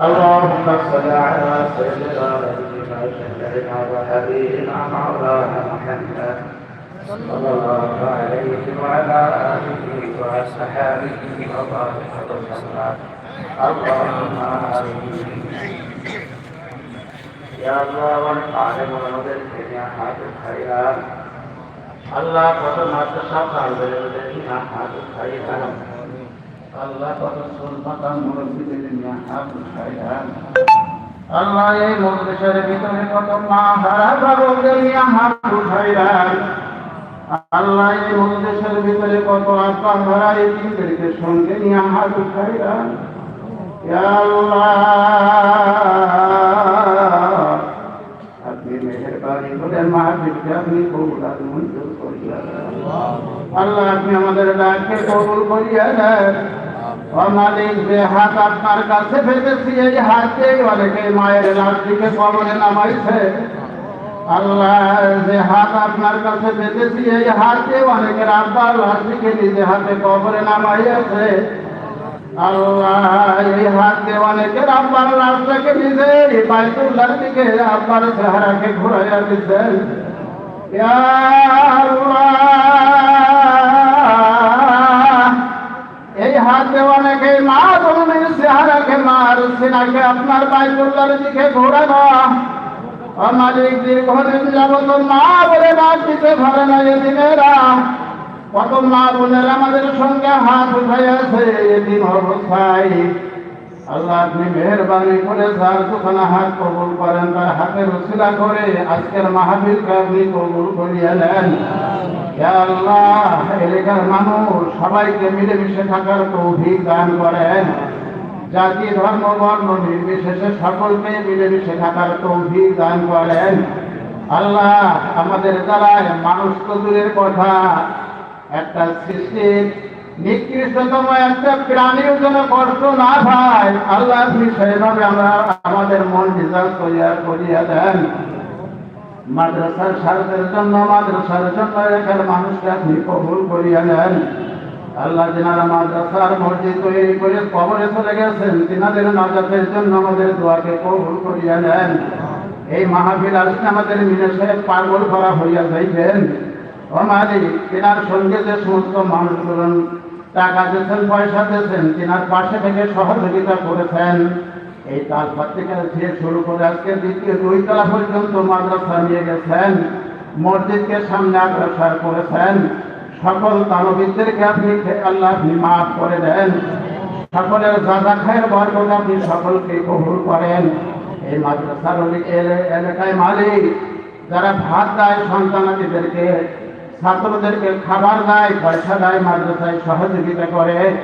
اللهم صل على سيدنا اللهم صل على مولانا محمد. صلى الله عليه وعلى آله وصحبه وبارك وسلم اللهم يا الله العالم والمدبر اللهم صل على الله قد ما تساقى بالذين حاد الخيرات আল্লাহ আল্লাহ এই মজলিসের ভিতরে কত মা হারা নিয়ে হাত উঠাইলাম আল্লাহ এই মজলিসের ভিতরে কত আত্মা হারা এই সঙ্গে নিয়ে হাত উঠাইলাম আল্লাহ। করে মাহফিলকে আপনি কবুল আর মঞ্জুর করিয়া। আল্লাহ, আপনি আমাদের ডাককে কবুল করিয়া দেন মালিক যে হাত আপনার কাছে পেতেছি এই হাতে অনেকে মায়ের লাশ দিকে কবরে নামাইছে আল্লাহ যে হাত আপনার কাছে পেতেছি এই হাতে অনেকের আব্বার লাশ নিজে হাতে কবরে নামাইয়াছে আল্লাহ এই হাত অনেকের আব্বার লাশটাকে নিজে বাইতুল্লার দিকে আব্বার চেহারাকে ঘুরাইয়া ইয়া এই হাত অনেকে মা জনমের চেহারাকে মার সিনাকে আপনার বাইতুল্লার দিকে ঘোরানো। মালিক, দীর্ঘদিন যাবত মা বলে ডাক দিতে পারে না এদিনেরা। কত মা বোনের আমাদের সঙ্গে হাত উঠাইয়াছে এদিন অবস্থায়। আল্লাহ আপনি মেহরবানি করে যার হাত কবুল করেন তার হাতে রসিলা করে আজকের মাহাবীরকে আপনি কবুল করিয়া নেন। আল্লাহ এলাকার মানুষ সবাইকে মিলেমিশে থাকার তৌফিক দান করেন। জাতি ধর্ম বর্ণ নির্বিশেষে সকলকে মিলেমিশে থাকার তৌফিক দান করেন। আল্লাহ আমাদের দ্বারায় মানুষ তো দূরের কথা একটা সৃষ্টির নিকৃষ্টতম একটা প্রাণীর জন্য কষ্ট না পায় আল্লাহ আপনি সেইভাবে আমরা আমাদের মন নিজাল করিয়া করিয়া দেন। মাদ্রাসার স্বার্থের জন্য, মাদ্রাসার জন্য এখানে মানুষকে আপনি কবুল করিয়া নেন। আল্লাহ যেনারা মাদ্রাসার মসজিদ তৈরি করে কবরে চলে গেছেন, তিনাদের নাজাতের জন্য আমাদের দোয়াকে কবুল করিয়া নেন। এই মাহফিল আসলে আমাদের মিলে সাহেব পাগল করা হইয়া যাইবেন। মালিক তিনার সঙ্গে যে সমস্ত মানুষগুলো টাকা দিয়েছেন, পয়সা দিয়েছেন, তিনার পাশে থেকে সহযোগিতা করেছেন। এই তালপাত থেকে থেকে শুরু করে আজকে দ্বিতীয় দুই তলা পর্যন্ত মাদ্রাসা নিয়ে গেছেন। মসজিদকে সামনে অগ্রসর করেছেন। সকল তালবিদদেরকে আপনি আল্লাহ আপনি মাফ করে দেন। সকলের জাজা খায়ের বরকত আপনি সকলকে কবুল করেন। এই মাদ্রাসার এলাকায় মালিক, যারা ভাত দেয় সন্তানাদিদেরকে ছাত্রদেরকে খাবার দেয়, পয়সা দেয়, মাদ্রাসায় সহযোগিতা করে।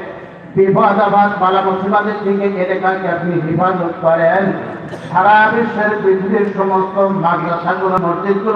বিপদ আবাদ বালা মুসিবাদের দিকে এলাকাকে আপনি হেফাজত করেন। সারা বিশ্বের পৃথিবীর সমস্ত মাদ্রাসাগুলো, মসজিদগুলো